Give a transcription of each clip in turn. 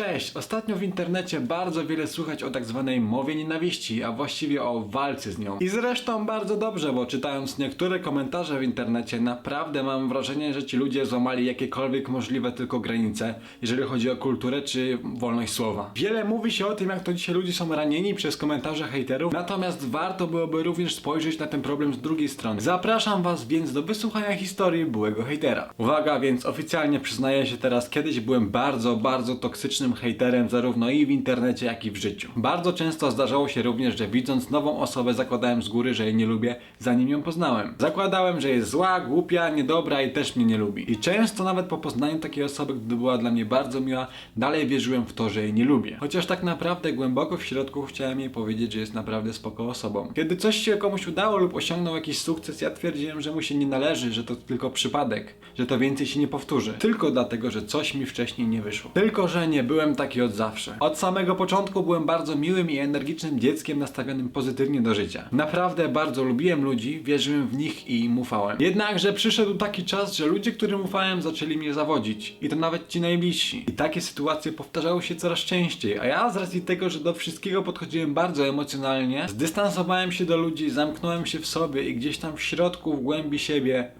Cześć! Ostatnio w internecie bardzo wiele słychać o tak zwanej mowie nienawiści, a właściwie o walce z nią. I zresztą bardzo dobrze, bo czytając niektóre komentarze w internecie, naprawdę mam wrażenie, że ci ludzie złamali jakiekolwiek możliwe tylko granice, jeżeli chodzi o kulturę czy wolność słowa. Wiele mówi się o tym, jak to dzisiaj ludzie są ranieni przez komentarze hejterów, natomiast warto byłoby również spojrzeć na ten problem z drugiej strony. Zapraszam was więc do wysłuchania historii byłego hejtera. Uwaga, więc oficjalnie przyznaję się teraz, kiedyś byłem bardzo, bardzo toksycznym hejterem zarówno i w internecie, jak i w życiu. Bardzo często zdarzało się również, że widząc nową osobę zakładałem z góry, że jej nie lubię, zanim ją poznałem. Zakładałem, że jest zła, głupia, niedobra i też mnie nie lubi. I często nawet po poznaniu takiej osoby, gdy była dla mnie bardzo miła, dalej wierzyłem w to, że jej nie lubię. Chociaż tak naprawdę głęboko w środku chciałem jej powiedzieć, że jest naprawdę spoko osobą. Kiedy coś się komuś udało lub osiągnął jakiś sukces, ja twierdziłem, że mu się nie należy, że to tylko przypadek, że to więcej się nie powtórzy. Tylko dlatego, że coś mi wcześniej nie wyszło. Tylko, że nie byłem taki od zawsze. Od samego początku byłem bardzo miłym i energicznym dzieckiem nastawionym pozytywnie do życia. Naprawdę bardzo lubiłem ludzi, wierzyłem w nich i im ufałem. Jednakże przyszedł taki czas, że ludzie, którym ufałem, zaczęli mnie zawodzić. I to nawet ci najbliżsi. I takie sytuacje powtarzały się coraz częściej, a ja z racji tego, że do wszystkiego podchodziłem bardzo emocjonalnie, zdystansowałem się do ludzi, zamknąłem się w sobie i gdzieś tam w środku, w głębi siebie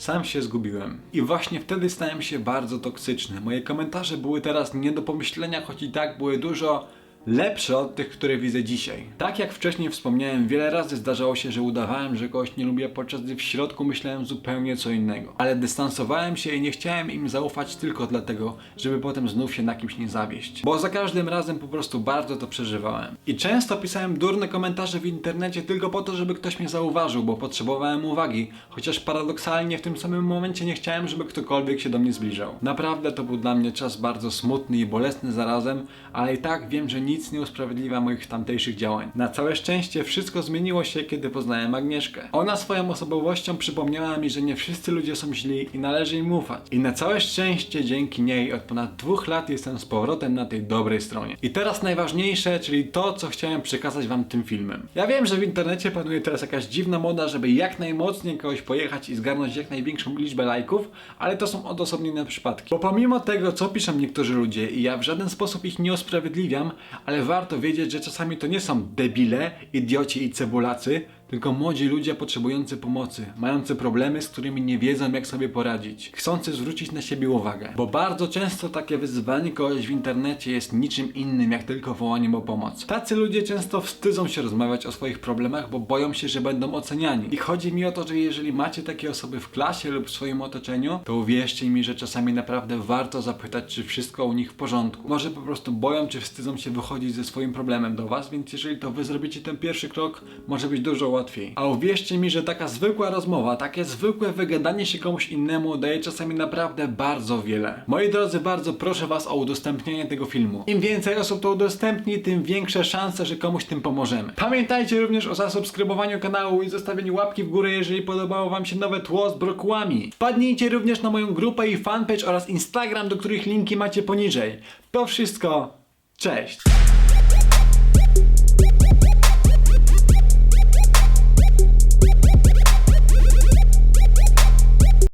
sam się zgubiłem. I właśnie wtedy stałem się bardzo toksyczny. Moje komentarze były teraz nie do pomyślenia, choć i tak były dużo lepsze od tych, które widzę dzisiaj. Tak jak wcześniej wspomniałem, wiele razy zdarzało się, że udawałem, że kogoś nie lubię, podczas gdy w środku myślałem zupełnie co innego. Ale dystansowałem się i nie chciałem im zaufać tylko dlatego, żeby potem znów się na kimś nie zawieść. Bo za każdym razem po prostu bardzo to przeżywałem. I często pisałem durne komentarze w internecie tylko po to, żeby ktoś mnie zauważył, bo potrzebowałem uwagi, chociaż paradoksalnie w tym samym momencie nie chciałem, żeby ktokolwiek się do mnie zbliżał. Naprawdę to był dla mnie czas bardzo smutny i bolesny zarazem, ale i tak wiem, że nic nie usprawiedliwia moich tamtejszych działań. Na całe szczęście wszystko zmieniło się, kiedy poznałem Agnieszkę. Ona swoją osobowością przypomniała mi, że nie wszyscy ludzie są źli i należy im ufać. I na całe szczęście dzięki niej od ponad dwóch lat jestem z powrotem na tej dobrej stronie. I teraz najważniejsze, czyli to, co chciałem przekazać wam tym filmem. Ja wiem, że w internecie panuje teraz jakaś dziwna moda, żeby jak najmocniej kogoś pojechać i zgarnąć jak największą liczbę lajków, ale to są odosobnione przypadki. Bo pomimo tego, co piszą niektórzy ludzie i ja w żaden sposób ich nie usprawiedliwiam, ale warto wiedzieć, że czasami to nie są debile, idioci i cebulacy, tylko młodzi ludzie potrzebujący pomocy, mający problemy, z którymi nie wiedzą jak sobie poradzić, chcący zwrócić na siebie uwagę. Bo bardzo często takie wyzwanie kogoś w internecie jest niczym innym jak tylko wołaniem o pomoc. Tacy ludzie często wstydzą się rozmawiać o swoich problemach, bo boją się, że będą oceniani. I chodzi mi o to, że jeżeli macie takie osoby w klasie lub w swoim otoczeniu, to uwierzcie mi, że czasami naprawdę warto zapytać, czy wszystko u nich w porządku. Może po prostu boją, czy wstydzą się wychodzić ze swoim problemem do was, więc jeżeli to wy zrobicie ten pierwszy krok, może być dużo łatwiej. A uwierzcie mi, że taka zwykła rozmowa, takie zwykłe wygadanie się komuś innemu daje czasami naprawdę bardzo wiele. Moi drodzy, bardzo proszę was o udostępnienie tego filmu. Im więcej osób to udostępni, tym większe szanse, że komuś tym pomożemy. Pamiętajcie również o zasubskrybowaniu kanału i zostawieniu łapki w górę, jeżeli podobało wam się nowe tło z brokułami. Wpadnijcie również na moją grupę i fanpage oraz Instagram, do których linki macie poniżej. To wszystko. Cześć!